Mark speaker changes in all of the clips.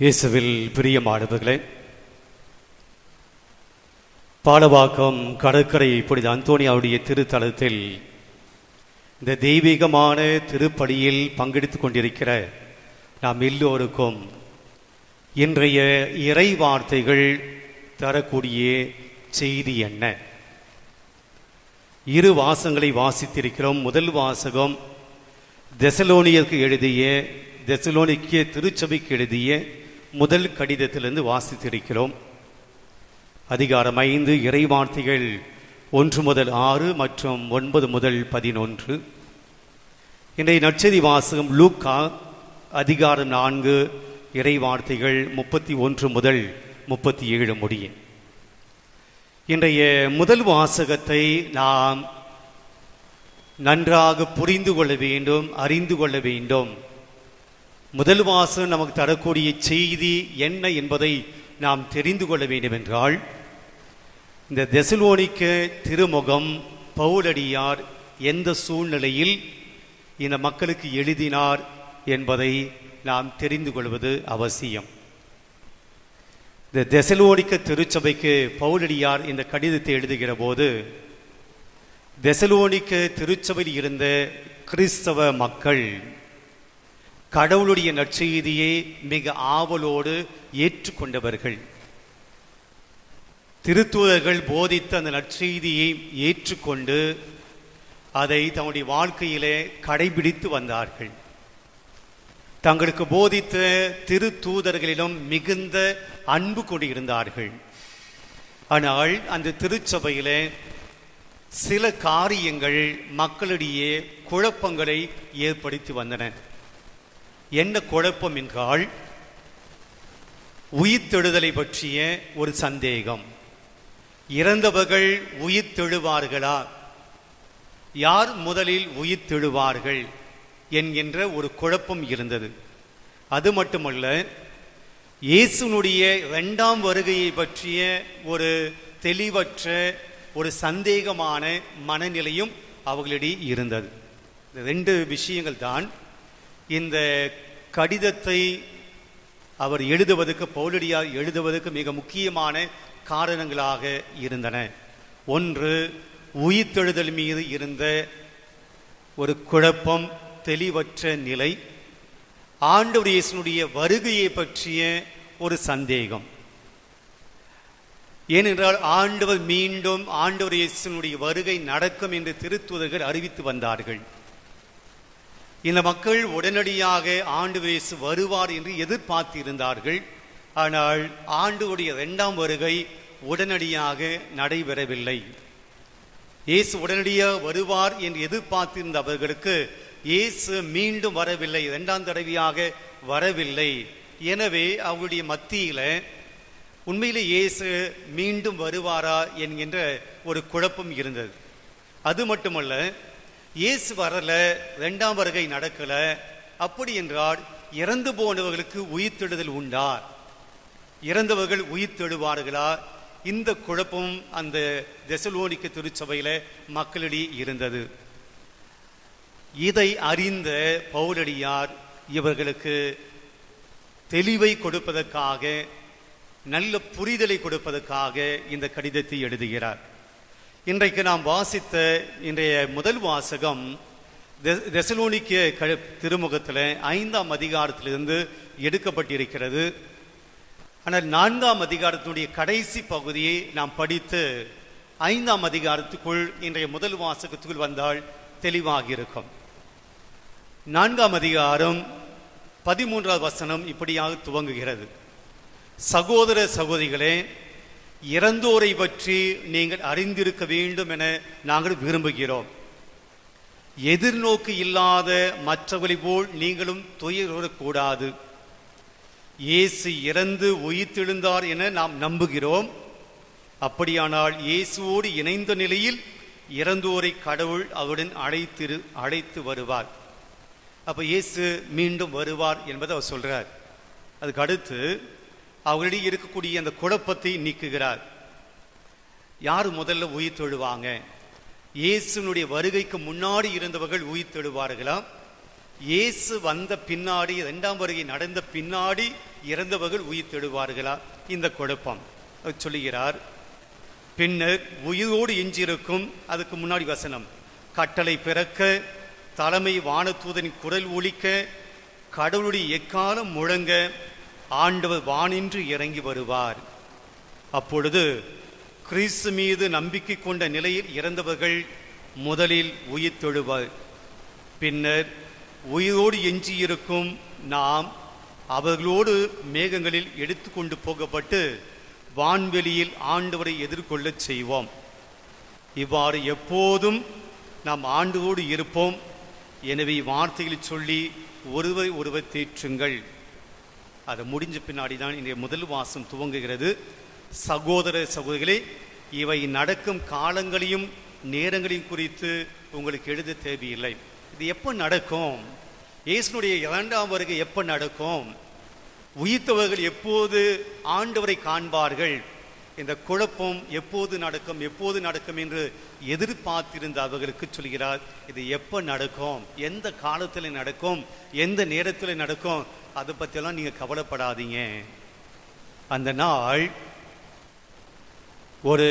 Speaker 1: இயேசுவில் பிரியமானவர்களே பாலவாக்கம் கடற்கரை புனித அந்தோனியாவுடைய திருத்தலத்தில் இந்த தெய்வீகமான திருப்படியில் பங்கெடுத்துக் கொண்டிருக்கிற நாம் எல்லோருக்கும் இன்றைய இறை வார்த்தைகள் தரக்கூடிய செய்தி என்ன? இரு வாசங்களை வாசித்திருக்கிறோம். முதல் வாசகம் தெசலோனியருக்கு எழுதிய தெசலோனிக்கிய திருச்சபைக்கு எழுதிய முதல் கடிதத்திலிருந்து வாசித்திருக்கிறோம். அதிகாரம் ஐந்து இறைவார்த்தைகள் ஒன்று முதல் ஆறு மற்றும் ஒன்பது முதல் பதினொன்று. இன்றைய நச்சதி வாசகம் லூக்கா அதிகாரம் நான்கு இறைவார்த்தைகள் முப்பத்தி ஒன்று முதல் முப்பத்தி ஏழு முடியும் இன்றைய முதல் வாசகத்தை நாம் நன்றாக புரிந்து கொள்ள வேண்டும் அறிந்து கொள்ள வேண்டும். முதல் வாசகம் நமக்கு தரக்கூடிய செய்தி என்ன என்பதை நாம் தெரிந்து கொள்ள வேண்டும் என்றால் இந்த தெசலோனிக்க திருமுகம் பவுலடியார் எந்த சூழ்நிலையில் இந்த மக்களுக்கு எழுதினார் என்பதை நாம் தெரிந்து கொள்வது அவசியம். இந்த தெசலோனிக்க திருச்சபைக்கு பவுலடியார் இந்த கடிதத்தை எழுதுகிற போது தெசலோனிக்க திருச்சபையில் இருந்த கிறிஸ்தவ மக்கள் கடவுளுடைய நற்செய்தியை மிக ஆவலோடு ஏற்றுக்கொண்டவர்கள். திருத்தூதர்கள் போதித்த அந்த நற்செய்தியை ஏற்றுக்கொண்டு அதை தங்களுடைய வாழ்க்கையிலே கடைபிடித்து வந்தார்கள். தங்களுக்கு போதித்த திருத்தூதர்களிலும் மிகுந்த அன்பு கொண்டிருந்தார்கள். ஆனால் அந்த திருச்சபையில் சில காரியங்கள் மக்களிடையே குழப்பங்களை ஏற்படுத்தி வந்தன. என்ன குழப்பம் என்றால் உயிர்த்தெழுதலை பற்றிய ஒரு சந்தேகம். இறந்தவர்கள் உயிர்த்தெழுவார்களா யார் முதலில் உயிர்த்தெழுவார்கள் என்கின்ற ஒரு குழப்பம் இருந்தது. அது மட்டுமல்ல இயேசுனுடைய இரண்டாம் வருகையை பற்றிய ஒரு தெளிவற்ற ஒரு சந்தேகமான மனநிலையும் அவர்களிடையே இருந்தது. ரெண்டு விஷயங்கள் தான் இந்த கடிதத்தை அவர் எழுதுவதற்கு பௌலடியார் எழுதுவதற்கு மிக முக்கியமான காரணங்களாக இருந்தன. ஒன்று உயிர்த்தெழுதல் மீது இருந்த ஒரு குழப்பம் தெளிவற்ற நிலை ஆண்டவர் இயேசுனுடைய வருகையை பற்றிய ஒரு சந்தேகம். ஏனென்றால் ஆண்டவர் மீண்டும் ஆண்டவர் இயேசுனுடைய வருகை நடக்கும் என்று திருத்துதர்கள் அறிவித்து வந்தார்கள். இந்த மக்கள் உடனடியாக ஆண்டு வயசு வருவார் என்று எதிர்பார்த்திருந்தார்கள். ஆனால் ஆண்டுடைய இரண்டாம் வருகை உடனடியாக நடைபெறவில்லை. இயேசு உடனடியாக வருவார் என்று எதிர்பார்த்திருந்த அவர்களுக்கு இயேசு மீண்டும் வரவில்லை இரண்டாம் தடவையாக வரவில்லை. எனவே அவருடைய மத்தியில உண்மையிலே இயேசு மீண்டும் வருவாரா என்கின்ற ஒரு குழப்பம் இருந்தது. அது மட்டுமல்ல இயேசு வரல ரெண்டாம் வருகை நடக்கல. அப்படி என்றால் இறந்து போனவர்களுக்கு உயிர்த்தெழுதல் உண்டா? இறந்தவர்கள் உயிர்த்தெழுவார்களா? இந்த குழப்பம் அந்த தெசலோனிக்க திருச்சபையில் மக்களிடையே இருந்தது. இதை அறிந்த பௌரடியார் இவர்களுக்கு தெளிவை கொடுப்பதற்காக நல்ல புரிதலை கொடுப்பதற்காக இந்த கடிதத்தை எழுதுகிறார். இன்றைக்கு நாம் வாசித்த இன்றைய முதல் வாசகம் தெசலோனிக்க திருமுகத்தில் ஐந்தாம் அதிகாரத்திலிருந்து எடுக்கப்பட்டிருக்கிறது. ஆனால் நான்காம் அதிகாரத்தினுடைய கடைசி பகுதியை நாம் படித்து ஐந்தாம் அதிகாரத்துக்குள் இன்றைய முதல் வாசகத்துக்குள் வந்தால் தெளிவாக இருக்கும் நான்காம் அதிகாரம் பதிமூன்றாவது வசனம் இப்படியாக துவங்குகிறது. சகோதர சகோதரிகளே இறந்தோரை பற்றி நீங்கள் அறிந்திருக்க வேண்டும் என நாங்கள் விரும்புகிறோம். எதிர்நோக்கு இல்லாத மற்றவர்களை போல் நீங்களும் துயரக்கூடாது இயேசு இறந்து உயிர்த்தெழுந்தார் என நாம் நம்புகிறோம். அப்படியானால் இயேசுவோடு இணைந்த நிலையில் இறந்தோரை கடவுள் அவருடன் அழைத்திரு அழைத்து வருவார். அப்போ இயேசு மீண்டும் வருவார் என்பதை அவர் சொல்கிறார் அதுக்கு அடுத்து அவர்களிடையே இருக்கக்கூடிய அந்த குழப்பத்தை நீக்குகிறார். யார் முதல்ல உயிர் தொழுவாங்க? இயேசுனுடைய வருகைக்கு முன்னாடி இருந்தவர்கள் உயிர் தொழுவார்களா? இயேசு வந்த பின்னாடி இரண்டாம் வருகை நடந்த பின்னாடி இறந்தவர்கள் உயிர் தெழுவார்களா? இந்த குழப்பம். சொல்லுகிறார் பின்னர் உயிரோடு எஞ்சியிருக்கும் அதுக்கு முன்னாடி வசனம் கட்டளை பிறக்க தலைமை வானத்தூதனின் குரல் ஒழிக்க கடவுளுடைய எக்காலம் முழங்க ஆண்டவர் வானின்று இறங்கி வருவார். அப்பொழுது கிறிஸ்து மீது நம்பிக்கை கொண்ட நிலையில் இறந்தவர்கள் முதலில் உயிர் தொழுவர். பின்னர் உயிரோடு எஞ்சியிருக்கும் நாம் அவர்களோடு மேகங்களில் எடுத்துக்கொண்டு போகப்பட்டு வான்வெளியில் ஆண்டவரை எதிர்கொள்ளச் செய்வோம். இவ்வாறு எப்போதும் நாம் ஆண்டோடு இருப்போம். எனவே வார்த்தைகளை சொல்லி ஒருவர் ஒருவர் தேற்றுங்கள். அது முடிஞ்ச பின்னாடி தான் இன்றைய முதல் வாசம் துவங்குகிறது. சகோதர சகோதரிகளே இவை நடக்கும் காலங்களையும் நேரங்களையும் குறித்து உங்களுக்கு எழுத தேவையில்லை. இது எப்போ நடக்கும்? இயேசுனுடைய இரண்டாம் வருகை எப்போ நடக்கும்? உயிர்த்தவர்கள் எப்போது ஆண்டவரை காண்பார்கள்? இந்த குழப்பம் எப்போது நடக்கும் எப்போது நடக்கும் என்று எதிர்பார்த்திருந்த அவர்களுக்கு சொல்கிறார் இது எப்போ நடக்கும் எந்த காலத்தில் நடக்கும் எந்த நேரத்தில் நடக்கும் அதை பற்றியெல்லாம் நீங்கள் கவலைப்படாதீங்க. அந்த நாள் ஒரு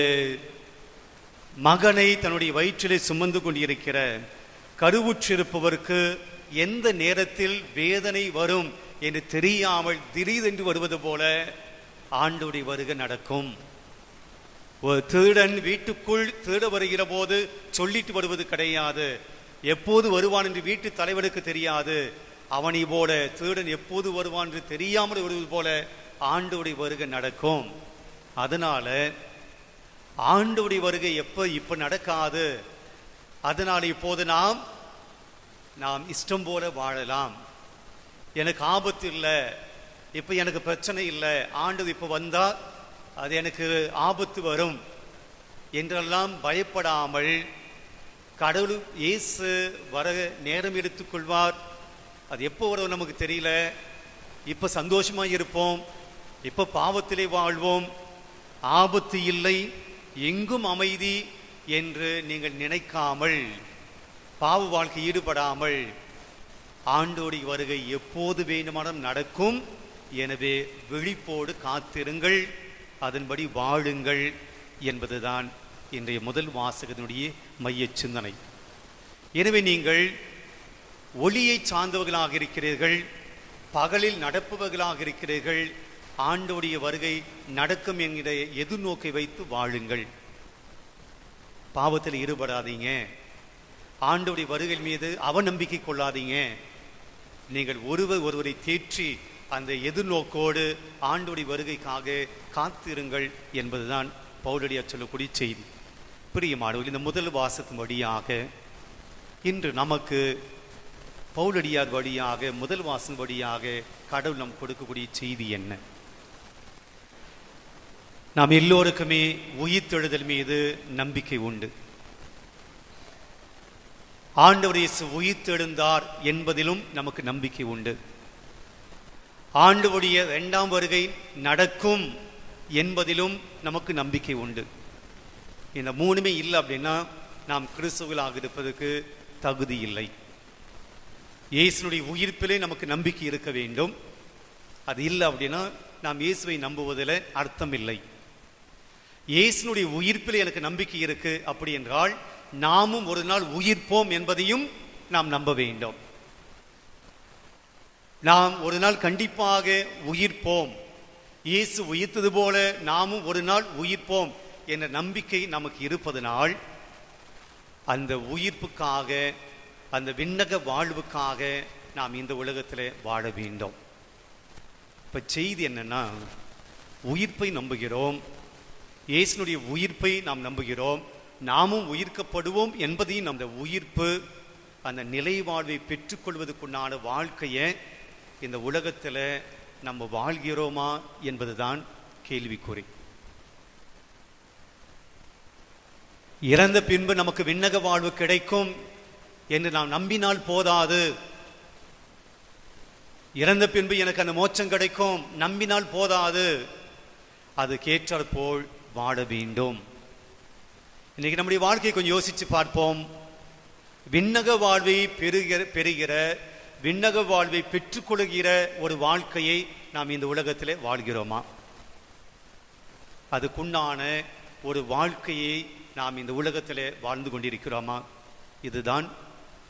Speaker 1: மகனை தன்னுடைய வயிற்றிலே சுமந்து கொண்டிருக்கிற கருவுற்றிருப்பவருக்கு எந்த நேரத்தில் வேதனை வரும் என்று தெரியாமல் திடீரென்று வருவது போல ஆண்டோடைய வருகை நடக்கும். ஒரு திருடன் வீட்டுக்குள் திருட வருகிற போது சொல்லிட்டு வருவது கிடையாது. எப்போது வருவான் என்று வீட்டு தலைவனுக்கு தெரியாது. அவனை போல திருடன் எப்போது வருவான் என்று தெரியாமல் வருவது போல ஆண்டோடைய வருகை நடக்கும். அதனால ஆண்டோடைய வருகை எப்போ இப்போ நடக்காது. அதனால் இப்போது நாம் நாம் இஷ்டம் போல வாழலாம். எனக்கு ஆபத்து இல்லை. இப்போ எனக்கு பிரச்சனை இல்லை. ஆண்டு இப்போ வந்தால் அது எனக்கு ஆபத்து வரும் என்றெல்லாம் பயப்படாமல் கடவுள் இயேசு வர நேரம் எடுத்துக்கொள்வார் அது எப்போ வரும் நமக்கு தெரியல. இப்போ சந்தோஷமாக இருப்போம். இப்போ பாவத்திலே வாழ்வோம். ஆபத்து இல்லை. எங்கும் அமைதி என்று நீங்கள் நினைக்காமல் பாவ வாழ்க்கை ஈடுபடாமல் ஆண்டோடி வருகை எப்போது வேண்டுமானாலும் நடக்கும். எனவே விழிப்போடு காத்திருங்கள். அதன்படி வாழுங்கள் என்பதுதான் இன்றைய முதல் வாசகத்தினுடைய மைய சிந்தனை. எனவே நீங்கள் ஒளியை சார்ந்தவர்களாக இருக்கிறீர்கள் பகலில் நடப்பவர்களாக இருக்கிறீர்கள் ஆண்டோடைய வருகை நடக்கும் என்கிற எதிர்நோக்கை வைத்து வாழுங்கள். பாவத்தில் ஈடுபடாதீங்க. ஆண்டோடைய வருகை மீது அவநம்பிக்கை கொள்ளாதீங்க. நீங்கள் ஒருவர் ஒருவரை தேற்றி அந்த எதிர்நோக்கோடு ஆண்டோடைய வருகைக்காக காத்திருங்கள் என்பதுதான் பவுலடியார் சொல்லக்கூடிய செய்தி. பிரியமானவர்கள் இந்த முதல் வாசத்தின் வழியாக இன்று நமக்கு பவுலடியார் வழியாக முதல் வாசன் வழியாக கடவுள் நம் கொடுக்கக்கூடிய செய்தி என்ன? நாம் எல்லோருக்குமே உயிர்த்தெழுதல் மீது நம்பிக்கை உண்டு. ஆண்டவர் இயேசு உயிர்த்தெழுந்தார் என்பதிலும் நமக்கு நம்பிக்கை உண்டு. ஆண்டுடைய இரண்டாம் வருகை நடக்கும் என்பதிலும் நமக்கு நம்பிக்கை உண்டு. இந்த மூணுமே இல்லை அப்படின்னா நாம் கிறிஸ்துவர்களாக இருப்பதற்கு தகுதி இல்லை. இயேசுனுடைய உயிர்ப்பிலே நமக்கு நம்பிக்கை இருக்க வேண்டும். அது இல்லை அப்படின்னா நாம் இயேசுவை நம்புவதில் அர்த்தம் இல்லை. இயேசுனுடைய உயிர்ப்பிலே எனக்கு நம்பிக்கை இருக்கு அப்படி என்றால் நாமும் ஒரு நாள் உயிர்ப்போம் என்பதையும் நாம் நம்ப வேண்டும். நாம் ஒரு நாள் கண்டிப்பாக உயிர்ப்போம் இயேசு உயிர்த்தது போல நாமும் ஒரு நாள் உயிர்ப்போம் என்ற நம்பிக்கை நமக்கு இருப்பதனால் அந்த உயிர்ப்புக்காக அந்த விண்ணக வாழ்வுக்காக நாம் இந்த உலகத்தில் வாழ வேண்டும். இப்போ செய்தி என்னன்னா உயிர்ப்பை நம்புகிறோம். இயேசுனுடைய உயிர்ப்பை நாம் நம்புகிறோம். நாமும் உயிர்க்கப்படுவோம் என்பதையும் அந்த உயிர்ப்பு அந்த நிலை வாழ்வை பெற்றுக்கொள்வதற்குண்டான வாழ்க்கையை இந்த உலகத்தில் நம்ம வாழ்கிறோமா என்பதுதான் கேள்விக்குறி. இறந்த பின்பு நமக்கு விண்ணக வாழ்வு கிடைக்கும் என்று நாம் நம்பினால் போதாது. இறந்த பின்பு எனக்கு அந்த மோட்சம் கிடைக்கும் நம்பினால் போதாது. அது கேட்டாற் போல் வாழ வேண்டும். இன்னைக்கு நம்முடைய வாழ்க்கையை கொஞ்சம் யோசிச்சு பார்ப்போம். விண்ணக வாழ்வை பெறுகிற பெறுகிற விண்ணக வாழ்வை பெற்றுக்கொள்கிற ஒரு வாழ்க்கையை நாம் இந்த உலகத்தில் வாழ்கிறோமா? அதுக்குண்டான ஒரு வாழ்க்கையை நாம் இந்த உலகத்தில் வாழ்ந்து கொண்டிருக்கிறோமா? இதுதான்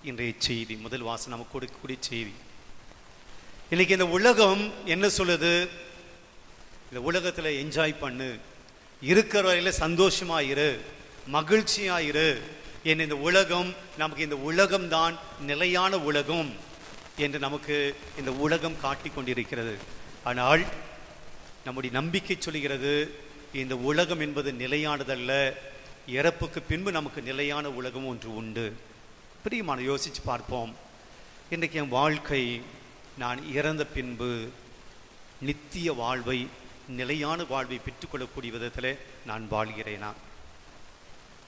Speaker 1: இன்றைய செய்தி முதல் வாசம் நமக்கு கொடுக்கக்கூடிய செய்தி. இன்னைக்கு இந்த உலகம் என்ன சொல்லுது? இந்த உலகத்தில் என்ஜாய் பண்ணு. இருக்கிற வரையில் சந்தோஷமாயிரு இரு. இரு. என் இந்த உலகம் நமக்கு இந்த உலகம் தான் நிலையான உலகம். என்று நமக்கு இந்த உலகம் காட்டிக் கொண்டிருக்கிறது. ஆனால் நம்முடைய நம்பிக்கை சொல்கிறது இந்த உலகம் என்பது நிலையானதல்ல இறப்புக்கு பின்பு நமக்கு நிலையான உலகம் ஒன்று உண்டு. பிரியமான யோசித்து பார்ப்போம். இன்றைக்கு என் வாழ்க்கை நான் இறந்த பின்பு நித்திய வாழ்வை நிலையான வாழ்வை பெற்றுக்கொள்ளக்கூடிய விதத்தில் நான் வாழ்கிறேனா?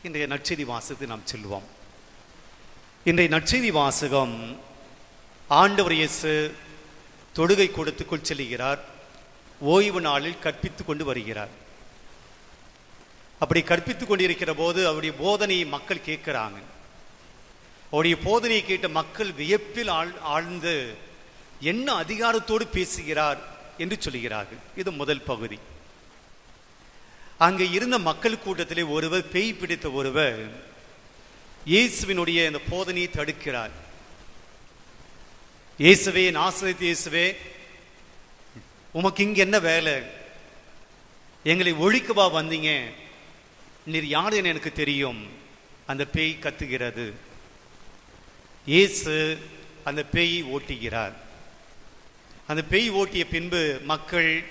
Speaker 1: இன்றைய நற்செய்தி வாசகத்தை நாம் செல்வோம். இன்றைய நற்செய்தி வாசகம் ஆண்டவர் இயேசு தொடுகை கூடத்துக்குள் செல்கிறார். ஓய்வு நாளில் கற்பித்து கொண்டு வருகிறார். அப்படி கற்பித்து கொண்டிருக்கிற போது அவருடைய போதனையை மக்கள் கேட்கிறாங்க. அவருடைய போதனையை கேட்ட மக்கள் வியப்பில் ஆழ் ஆழ்ந்து என்ன அதிகாரத்தோடு பேசுகிறார் என்று சொல்கிறார்கள் இது முதல் பகுதி. அங்கே இருந்த மக்கள் கூட்டத்திலே ஒருவர் பேய் பிடித்த ஒருவர் இயேசுவினுடைய இந்த போதனையை தடுக்கிறார். இயேசுவே நாசரித் இயேசுவே உமக்கு இங்க என்ன வேலை? எங்களை ஒழிக்கவா வந்தீங்க. நீர் யார் என எனக்கு தெரியும். அந்த பேய் கத்துகிறது. இயேசு அந்த பேயை ஓட்டுகிறார். அந்த பேய் ஓட்டிய பின்பு மக்கள்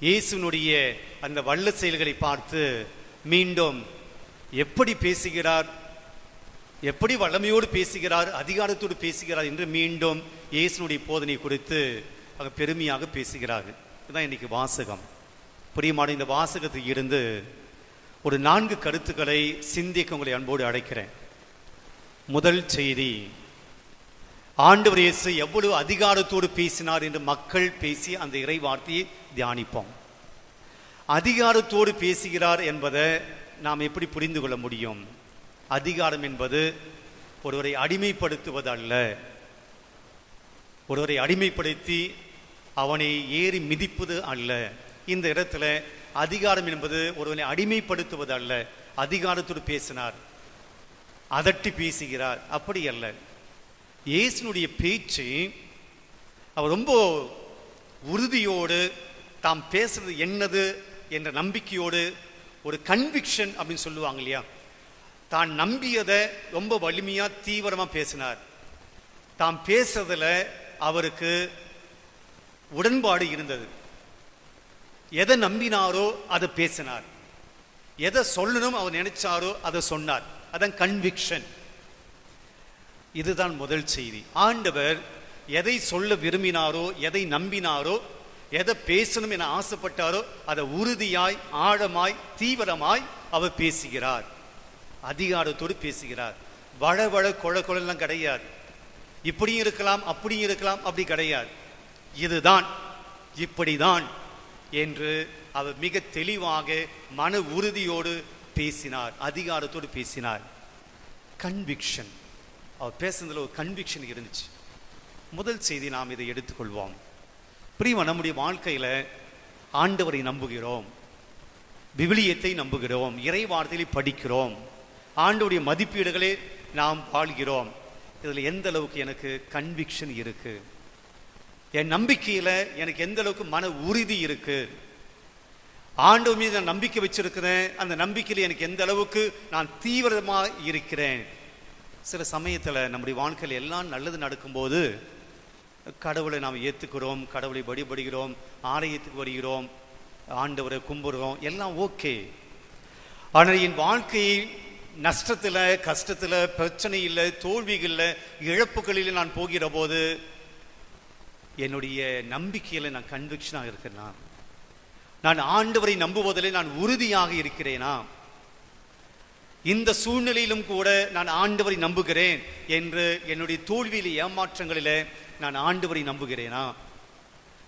Speaker 1: இயேசுனுடைய அந்த வல்ல செயல்களை பார்த்து மீண்டும் எப்படி பேசுகிறார்? எப்படி வல்லமையோடு பேசுகிறார் அதிகாரத்தோடு பேசுகிறார் என்று மீண்டும் இயேசுனுடைய போதனை குறித்து அவங்க பெருமையாக பேசுகிறார்கள் இதுதான் இன்னைக்கு வாசகம். பிரியமான இந்த வாசகத்தில் இருந்து ஒரு நான்கு கருத்துக்களை சிந்திக்க உங்களை அன்போடு அழைக்கிறேன். முதல் செய்தி ஆண்டவர் இயேசு எவ்வளவு அதிகாரத்தோடு பேசினார் என்று மக்கள் பேசி அந்த இறை வார்த்தையை தியானிப்போம். அதிகாரத்தோடு பேசுகிறார் என்பதை நாம் எப்படி புரிந்து கொள்ள முடியும்? அதிகாரம் என்பது ஒருவரை அடிமைப்படுத்துவது அல்ல ஒருவரை அடிமைப்படுத்தி அவனை ஏறி மிதிப்பது அல்ல. இந்த இடத்துல அதிகாரம் என்பது ஒருவனை அடிமைப்படுத்துவது அல்ல அதிகாரத்தோடு பேசினார். அதட்டி பேசுகிறார். அப்படி அல்ல. இயேசுனுடைய பேச்சு அவர் ரொம்ப உறுதியோடு தாம் பேசுறது என்னது என்ற நம்பிக்கையோடு ஒரு கன்விக்ஷன் அப்படின்னு சொல்லுவாங்க இல்லையா? தான் நம்பியதை ரொம்ப வலிமையா தீவிரமா பேசினார். தாம் பேசுறதுல அவருக்கு உடன்பாடு இருந்தது. எதை நம்பினாரோ அதை பேசினார். எதை சொல்லணும் அவர் நினைச்சாரோ அதை சொன்னார். அதான் கன்விக்ஷன் இதுதான் முதல் செய்தி. ஆண்டவர் எதை சொல்ல விரும்பினாரோ எதை நம்பினாரோ எதை பேசணும் என ஆசைப்பட்டாரோ அதை உறுதியாய் ஆழமாய் தீவிரமாய் அவர் பேசுகிறார். அதிகாரத்தோடு பேசுகிறார். வள வள கொழ கொழலாம் கிடையாது. இப்படியும் இருக்கலாம் அப்படியும் இருக்கலாம் அப்படி கிடையாது. இதுதான் இப்படிதான் என்று அவர் மிக தெளிவாக மன உறுதியோடு பேசினார் அதிகாரத்தோடு பேசினார். கன்விக்ஷன் அவர் பேசுனதில் ஒரு கன்விக்ஷன் இருந்துச்சு. முதல் செய்தி நாம் இதை எடுத்துக்கொள்வோம். பிரியமா நம்முடைய வாழ்க்கையில் ஆண்டவரை நம்புகிறோம். விவிலியத்தை நம்புகிறோம். இறை வார்த்தைகளை படிக்கிறோம். ஆண்டுடைய மதிப்பீடுகளே நாம் வாழ்கிறோம். இதில் எந்த அளவுக்கு எனக்கு கன்விக்ஷன் இருக்கு? என் நம்பிக்கையில் எனக்கு எந்த அளவுக்கு மன உறுதி இருக்கு? ஆண்டு மீது நான் நம்பிக்கை வச்சிருக்கிறேன். அந்த நம்பிக்கையில் எனக்கு எந்த அளவுக்கு நான் தீவிரமாக இருக்கிறேன்? சில சமயத்தில் நம்முடைய வாழ்க்கையில் எல்லாம் நல்லது நடக்கும்போது கடவுளை நாம் ஏற்றுக்கிறோம் கடவுளை வழிபடுகிறோம் ஆலயத்துக்கு வருகிறோம் ஆண்டவரை கும்பிடுறோம் எல்லாம் ஓகே ஆனால் என் வாழ்க்கையை நஷ்டத்தில் கஷ்டத்தில் பிரச்சனை இல்லை தோல்விகள்ல இழப்புகளில் நான் போகிற போது என்னுடைய நம்பிக்கையில் நான் கன்விக்ஷனாக இருக்கிறேனா? நான் ஆண்டவரை நம்புவதில் நான் உறுதியாக இருக்கிறேனா? இந்த சூழ்நிலையிலும் கூட நான் ஆண்டவரை நம்புகிறேன் என்று என்னுடைய தோல்வியில் ஏமாற்றங்களில் நான் ஆண்டவரை நம்புகிறேனா?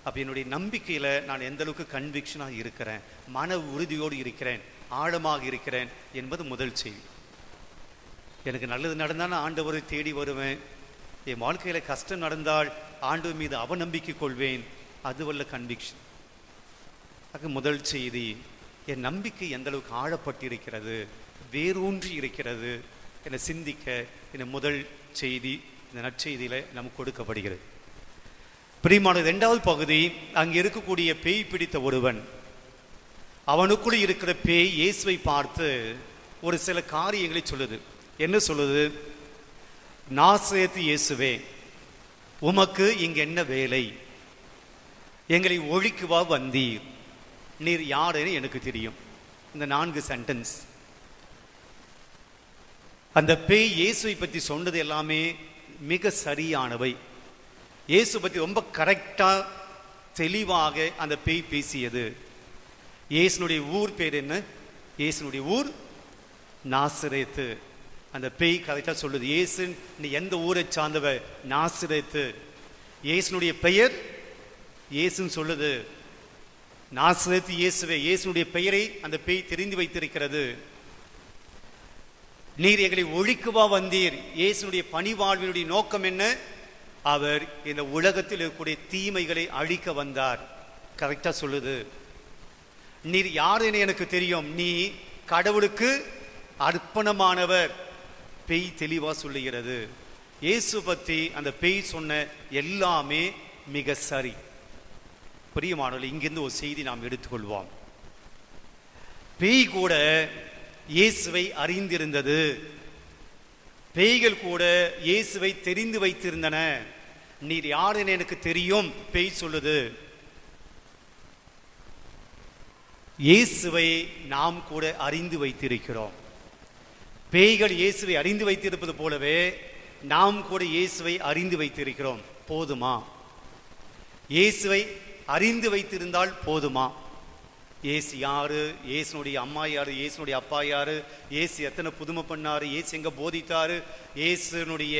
Speaker 1: அப்போ என்னுடைய நம்பிக்கையில் நான் எந்த அளவுக்கு கன்விக்ஷனாக இருக்கிறேன்? மன உறுதியோடு இருக்கிறேன் ஆழமாக இருக்கிறேன் என்பது முதல் செய்தி. எனக்கு நல்லது நடந்தா நான் ஆண்டவரை தேடி வருவேன். என் வாழ்க்கையில் கஷ்டம் நடந்தால் ஆண்டு மீது அவநம்பிக்கை கொள்வேன். அதுவல்ல கன்விக்ஷன் அது முதல் செய்தி என் நம்பிக்கை எந்த அளவுக்கு ஆழப்பட்டிருக்கிறது வேரூன்றி இருக்கிறது என சிந்திக்க இந்த முதல் செய்தி இந்த நற்செய்தியில் நமக்கு கொடுக்கப்படுகிறது. பிரியமான இரண்டாவது பகுதி அங்கே இருக்கக்கூடிய பேய் பிடித்த ஒருவன். அவனுக்குள் இருக்கிற பேய் இயேசுவை பார்த்து ஒரு சில காரியங்களை சொல்லுது. என்ன சொல்லுது? நாசேத்து இயேசுவே உமக்கு இங்க என்ன வேலை? எங்களை ஒழிக்குவா வந்தீர். நீர் யாருன்னு எனக்கு தெரியும். இந்த நான்கு சென்டென்ஸ் அந்த பேய் இயேசுவை பற்றி சொன்னது எல்லாமே மிக சரியானவை. இயேசு பற்றி ரொம்ப கரெக்டாக தெளிவாக அந்த பேய் பேசியது. இயேசுனுடைய ஊர் பேர் என்ன? இயேசுனுடைய ஊர் நாசிரேத்து. அந்த பேய் கதைத்தான் சொல்லுது இயேசு நீ எந்த ஊரை சார்ந்தவ? நாசிரேத்து. இயேசுனுடைய பெயர் இயேசுன்னு சொல்லுது நாசிரேத்து இயேசுவே. இயேசுனுடைய பெயரை அந்த பேய் தெரிந்து வைத்திருக்கிறது. நீர் எங்களை ஒழிக்குவா வந்தீர். இயேசுனுடைய பணிவாழ்வினுடைய நோக்கம் என்ன? அவர் இந்த உலகத்தில் இருக்கக்கூடிய தீமைகளை அழிக்க வந்தார். கரெக்டா சொல்லுது. நீர் யாருன்னு எனக்கு தெரியும். நீ கடவுளுக்கு அர்ப்பணமானவர். பேய் தெளிவா சொல்லுகிறது. இயேசு பத்தி அந்த பேய் சொன்ன எல்லாமே மிக சரி. பிரியமானவர்கள் இங்கிருந்து ஒரு செய்தி நாம் எடுத்துக்கொள்வோம். பேய் கூட இயேசுவை அறிந்திருந்தது. பேய்கள் கூட இயேசுவை தெரிந்து வைத்திருந்தன. நீர் யாருன்னு எனக்கு தெரியும் பேய் சொல்லுது. இயேசுவை நாம் கூட அறிந்து வைத்திருக்கிறோம். பேய்கள் இயேசுவை அறிந்து வைத்திருப்பது போலவே நாம் கூட இயேசுவை அறிந்து வைத்திருக்கிறோம். போதுமா? இயேசுவை அறிந்து வைத்திருந்தால் போதுமா? ஏசு யாரு? இயேசுனுடைய அம்மா யாரு? இயேசுனுடைய அப்பா யாரு? இயேசு எத்தனை புதுமை பண்ணாரு இயேசு எங்க போதித்தாரு? இயேசுனுடைய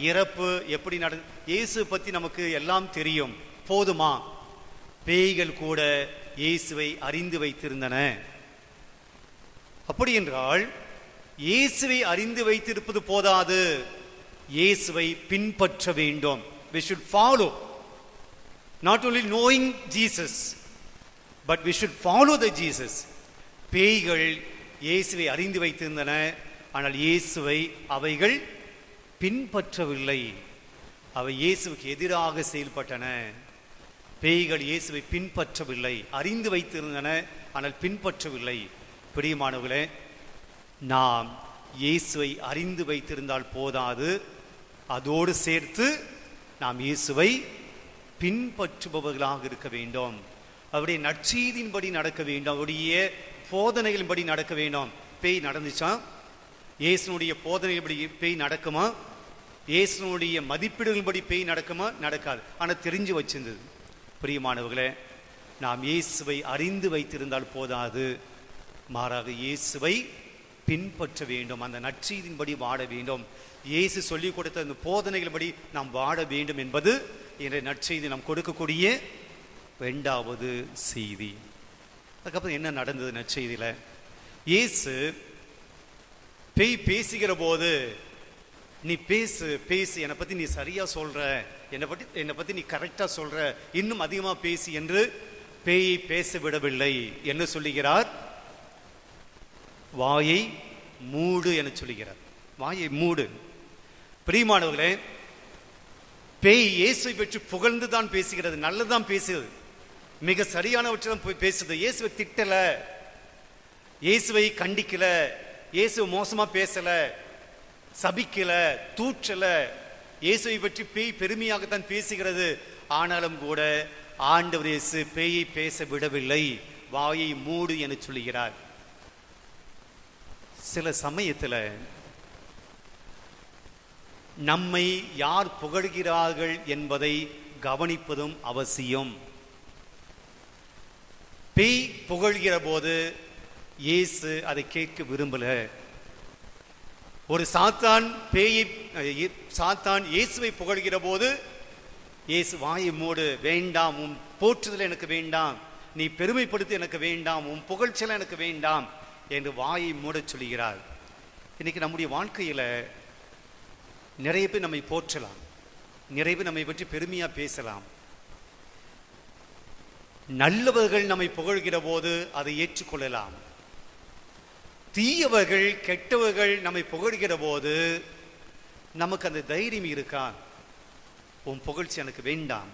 Speaker 1: இறப்பு எப்படி நட இயேசு பத்தி நமக்கு எல்லாம் தெரியும். போதுமா? பேய்கள் கூட இயேசுவை அறிந்து வைத்திருந்தன. அப்படி என்றால் இயேசுவை அறிந்து வைத்திருப்பது போதாது. இயேசுவை பின்பற்ற வேண்டும். We should follow not only knowing Jesus but we should follow the Jesus பேய்கள் இயேசுவை அறிந்து வைத்திருந்தன ஆனால் இயேசுவை அவைகள் பின்பற்றவில்லை. அவை இயேசுவுக்கு எதிராக செயல்பட்டன. பேய்கள் இயேசுவை பின்பற்றவில்லை. அறிந்து வைத்திருந்தன ஆனால் பின்பற்றவில்லை. பிரியமானவர்களே நாம் இயேசுவை அறிந்து வைத்திருந்தால் போதாது. அதோடு சேர்த்து நாம் இயேசுவை பின்பற்றுபவர்களாக இருக்க வேண்டும். அவருடைய நற்செய்தியின்படி நடக்க வேண்டும். அவருடைய போதனைகளின்படி நடக்க வேண்டும். பேய் நடந்துச்சா? இயேசுனுடைய போதனையின்படி பேய் நடக்குமா? இயேசுனுடைய மதிப்பீடுகளின்படி பேய் நடக்குமா? நடக்காது. ஆனால் தெரிஞ்சு வச்சிருந்தது. பிரியமானவர்களே நாம் இயேசுவை அறிந்து வைத்திருந்தால் போதாது. மாறாக இயேசுவை பின்பற்ற வேண்டும் அந்த நற்செய்தியின்படி வாழ வேண்டும். இயேசு சொல்லிக் கொடுத்த அந்த போதனைகளின்படி நாம் வாழ வேண்டும் என்பது இன்றைய நற்செய்தி நாம் கொடுக்கக்கூடிய ரெண்டாவது செய்தி. அதுக்கப்புறம் என்ன நடந்தது நற்செய்தியில்? இயேசு பேய் பேசுகிற போது நீ பேசு பேசு என்னை பற்றி நீ சரியாக சொல்கிற என்னை பற்றி என்னை பற்றி நீ கரெக்டாக சொல்கிற இன்னும் அதிகமாக பேசு என்று பேயை பேச விடவில்லை என்ன சொல்லுகிறார் வாயை மூடு என சொல்லுகிறார். வாயை மூடு. பிரியமானவர்களே பேய் இயேசுவை பற்றி புகழ்ந்து தான் பேசுகிறது நல்லதுதான் பேசுகிறது. மிக சரியானவற்றை போய் பேசுது. இயேசுவை திட்டல. இயேசுவை கண்டிக்கல. இயேசுவை மோசமா பேசல. சபிக்கல. தூற்றல. இயேசுவை பற்றி பேய் பெருமையாகத்தான் பேசுகிறது. ஆனாலும் கூட ஆண்டவர் இயேசு பேயை பேச விடவில்லை. வாயை மூடு என சொல்லுகிறார். சில சமயத்துல நம்மை யார் புகழ்கிறார்கள் என்பதை கவனிப்பதும் அவசியம். பேய் புகழ்கிற போது இயேசு அதை கேட்க விரும்பல. ஒரு சாத்தான் பேயை சாத்தான் இயேசுவை புகழ்கிற போது இயேசு வாயை மூடு வேண்டாம் உன் போற்றுதல் எனக்கு வேண்டாம். நீ பெருமைப்படுத்த எனக்கு வேண்டாம். உன் புகழ்ச்சல் எனக்கு வேண்டாம். என்று வாயை மூடச் சொல்கிறார். இன்னைக்கு நம்முடைய வாழ்க்கையில நிறைய பேர் நம்மை போற்றலாம். நிறைய பேர் நம்மை பற்றி பெருமையா பேசலாம். நல்லவர்கள் நம்மை புகழ்கிற போது அதை ஏற்றுக்கொள்ளலாம். தீயவர்கள் கெட்டவர்கள் நம்மை புகழ்கிற போது நமக்கு அந்த தைரியம் இருக்கா? உன் புகழ்ச்சி எனக்கு வேண்டாம்.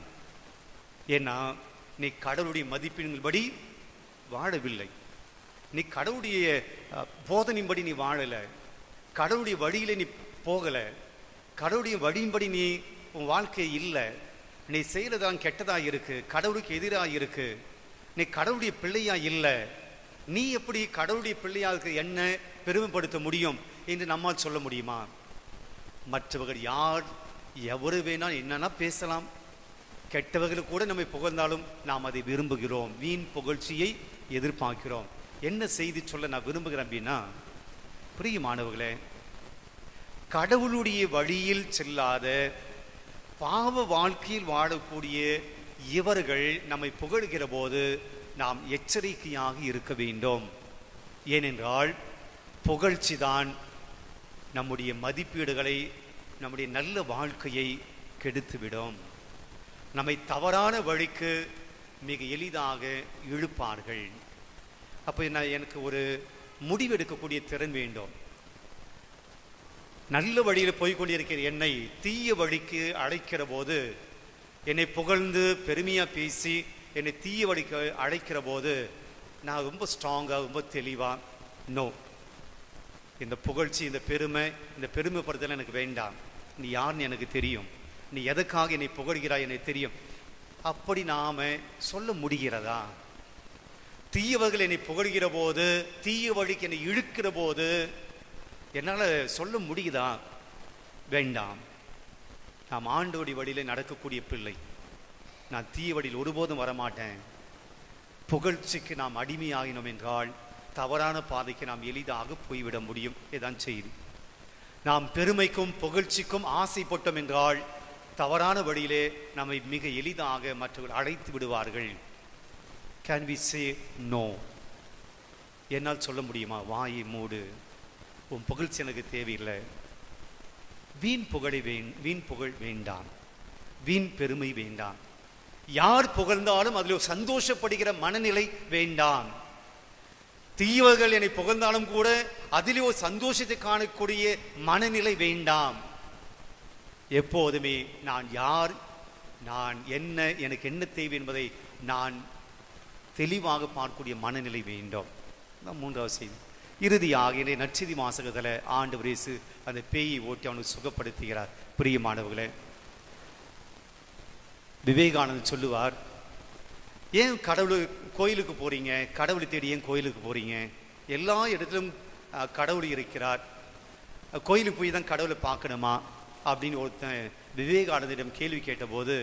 Speaker 1: ஏன்னா நீ கடவுளுடைய மதிப்பின்படி வாழவில்லை. நீ கடவுளுடைய அஹ், போதனையின்படி நீ வாழலை. கடவுளுடைய வழியில் நீ போகலை. கடவுளுடைய வழியின்படி நீ உன் வாழ்க்கை இல்லை. நீ செய்கிறதான் கெட்டதாக இருக்கு. கடவுளுக்கு எதிராக இருக்கு. நீ கடவுளுடைய பிள்ளையாக இல்லை. நீ எப்படி கடவுளுடைய பிள்ளையாக இருக்க என்ன பெருமைப்படுத்த முடியும் என்று நம்மால் சொல்ல முடியுமா? மற்றவர்கள் யார் எவரு வேணால் என்னன்னா பேசலாம். கெட்டவர்கள் கூட நம்மை புகழ்ந்தாலும் நாம் அதை விரும்புகிறோம். வீண் புகழ்ச்சியை எதிர்பார்க்கிறோம். என்ன செய்தி சொல்ல நான் விரும்புகிறேன் அப்படின்னா பிரியமானவர்களே கடவுளுடைய வழியில் செல்லாத பாவ வாழ்க்கையில் வாழக்கூடிய இவர்கள் நம்மை புகழ்கிற போது நாம் எச்சரிக்கையாக இருக்க வேண்டும். ஏனென்றால் புகழ்ச்சிதான் நம்முடைய மதிப்பீடுகளை நம்முடைய நல்ல வாழ்க்கையை கெடுத்துவிடும். நம்மை தவறான வழிக்கு மிக எளிதாக இழுப்பார்கள். அப்போ நான் எனக்கு ஒரு முடிவெடுக்கக்கூடிய திறன் வேண்டும். நல்ல வழியில் போய்கொண்டிருக்கிற என்னை தீய வழிக்கு அழைக்கிற போது என்னை புகழ்ந்து பெருமையாக பேசி என்னை தீய வழிக்கு அழைக்கிற போது நான் ரொம்ப ஸ்ட்ராங்காக ரொம்ப தெளிவாக நோ இந்த புகழ்ச்சி இந்த பெருமை இந்த பெருமைப்படுத்தல் எனக்கு வேண்டாம். நீ யாருன்னு எனக்கு தெரியும். நீ எதுக்காக என்னை புகழ்கிறாய் எனக்கு தெரியும். அப்படி நாம சொல்ல முடிகிறதா? தீயவர்கள் என்னை புகழ்கிற போது தீய வழிக்கு என்னை இழுக்கிற போது என்னால் சொல்ல முடியுதா? வேண்டாம். நாம் ஆண்டோடி வழியில் நடக்கக்கூடிய பிள்ளை. நான் தீய வழியில் ஒருபோதும் வரமாட்டேன். புகழ்ச்சிக்கு நாம் அடிமையாகினோம் என்றால் தவறான பாதைக்கு நாம் எளிதாக போய்விட முடியும். இதுதான் செய்தி. நாம் பெருமைக்கும் புகழ்ச்சிக்கும் ஆசைப்பட்டோம் என்றால் தவறான வழியிலே நம்மை மிக எளிதாக மற்றவர்கள் அழைத்து விடுவார்கள். கேன் வி சே நோ என்னால் சொல்ல முடியுமா? வாயை மூடு. உன் புகழ்ச்சி எனக்கு தேவையில்லை. வீண் புகழை வேண் வீண் புகழ் வேண்டாம். வீண் பெருமை வேண்டாம். யார் புகழ்ந்தாலும் அதில் ஒரு சந்தோஷப்படுகிற மனநிலை வேண்டாம். தீயவர்கள் என்னை புகழ்ந்தாலும் கூட அதிலே ஒரு சந்தோஷத்தை காணக்கூடிய மனநிலை வேண்டாம். எப்போதுமே நான் யார்? நான் என்ன எனக்கு என்ன தேவை என்பதை நான் தெளிவாக பார்க்கக்கூடிய மனநிலை வேண்டும். அதான் மூன்றாவது செய்தி. இறுதியாக இன்றைய நற்செய்தி மாசகத்தில் ஆண்டு வரிசு அந்த பேயை ஓட்டி அவனுக்கு சுகப்படுத்துகிறார். பிரியமானவர்களே விவேகானந்தர் சொல்லுவார் ஏன் கடவுள் கோயிலுக்கு போகிறீங்க கடவுளை தேடி ஏன் கோயிலுக்கு போகிறீங்க எல்லா இடத்திலும் கடவுள் இருக்கிறார். கோயிலுக்கு போய் தான் கடவுளை பார்க்கணுமா? அப்படின்னு ஒருத்தன் விவேகானந்தரிடம் கேள்வி கேட்டபோது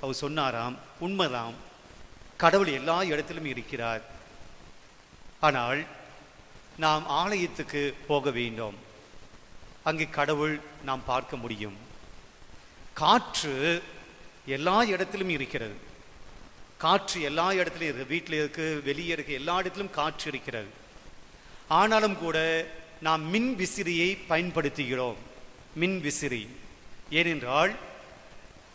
Speaker 1: அவர் சொன்னாராம் உண்மைதான். கடவுள் எல்லா இடத்திலும் இருக்கிறார். ஆனால் நாம் ஆலயத்துக்கு போக வேண்டும். அங்கே கடவுள் நாம் பார்க்க முடியும். காற்று எல்லா இடத்திலும் இருக்கிறது. காற்று எல்லா இடத்துலையும் இருக்கு. வீட்டில் இருக்கு வெளியே இருக்கு எல்லா இடத்திலும் காற்று இருக்கிறது. ஆனாலும் கூட நாம் மின் விசிறியை பயன்படுத்துகிறோம். மின் விசிறி. ஏனென்றால்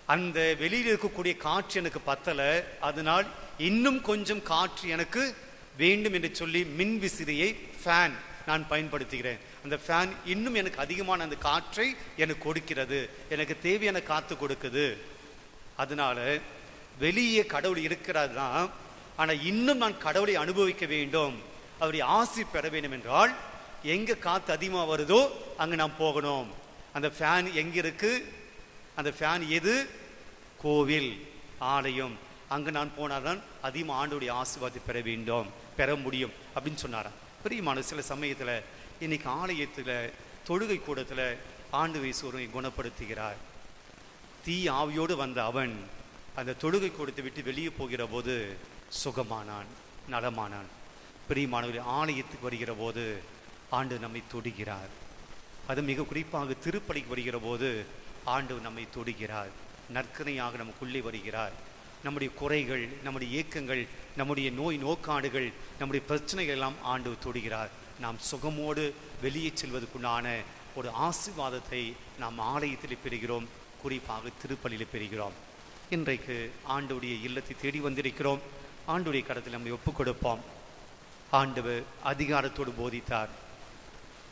Speaker 1: அந்த வெளியில் இருக்கக்கூடிய காற்று எனக்கு பத்தலை. அதனால் இன்னும் கொஞ்சம் காற்று எனக்கு வேண்டும் என்று சொல்லி மின் விசிறியை ஃபேன் நான் பயன்படுத்துகிறேன். அந்த ஃபேன் இன்னும் எனக்கு அதிகமான அந்த காற்றை எனக்கு கொடுக்கிறது. எனக்கு தேவையான காத்து கொடுக்குது. அதனால வெளியே கடவுள் இருக்கிறது தான். ஆனால் இன்னும் நான் கடவுளை அனுபவிக்க வேண்டும். அவருடைய ஆசி பெற வேண்டும் என்றால் எங்க காத்து அதிகமாக வருதோ அங்கே நாம் போகணும். அந்த ஃபேன் எங்க இருக்கு? அந்த ஃபேன் எது? கோவில் ஆலயம். அங்கே நான் போனால் தான் அதிகமாக ஆண்டோடைய ஆசீர்வாதத்தை பெற வேண்டும் பெற முடியும் அப்படின்னு சொன்னாராம். பிரியமான சில சமயத்தில் இன்னைக்கு ஆலயத்தில் தொழுகை கூடத்தில் ஆண்டு வயசூரை குணப்படுத்துகிறார். தீ ஆவியோடு வந்த அவன் அந்த தொழுகை கூடத்தை விட்டு வெளியே போகிற போது சுகமானான் நலமானான். பிரியமானவர் ஆலயத்துக்கு வருகிற போது ஆண்டு நம்மை தொடுகிறார். அது மிக குறிப்பாக திருப்பலிக்கு வருகிற போது ஆண்டு நம்மை தொடுகிறார். நற்கனையாக நமக்குள்ளே வருகிறார். நம்முடைய குறைகள் நம்முடைய ஏக்கங்கள் நம்முடைய நோய் நோக்காடுகள் நம்முடைய பிரச்சனைகள் எல்லாம் ஆண்டு தொடுகிறார். நாம் சுகமோடு வெளியே செல்வதற்குண்டான ஒரு ஆசீர்வாதத்தை நாம் ஆலயத்தில் பெறுகிறோம் குறிப்பாக திருப்பலியில் பெறுகிறோம். இன்றைக்கு ஆண்டுடைய இல்லத்தை தேடி வந்திருக்கிறோம். ஆண்டுடைய கடத்தில் நம்மை ஒப்புக் கொடுப்போம் ஆண்டவர் அதிகாரத்தோடு போதித்தார்.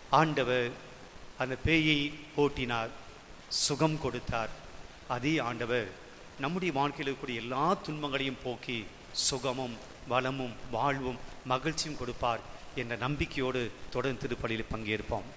Speaker 1: ஆண்டவர் அந்த பேயை ஓட்டினார். சுகம் கொடுத்தார். அதே ஆண்டவர் நம்முடைய வாழ்க்கையில் இருக்கக்கூடிய எல்லா துன்பங்களையும் போக்கி சுகமும் வளமும் வாழ்வும் மகிழ்ச்சியும் கொடுப்பார் என்ற நம்பிக்கையோடு தொடர்ந்து திருப்பலியில் பங்கேற்போம்.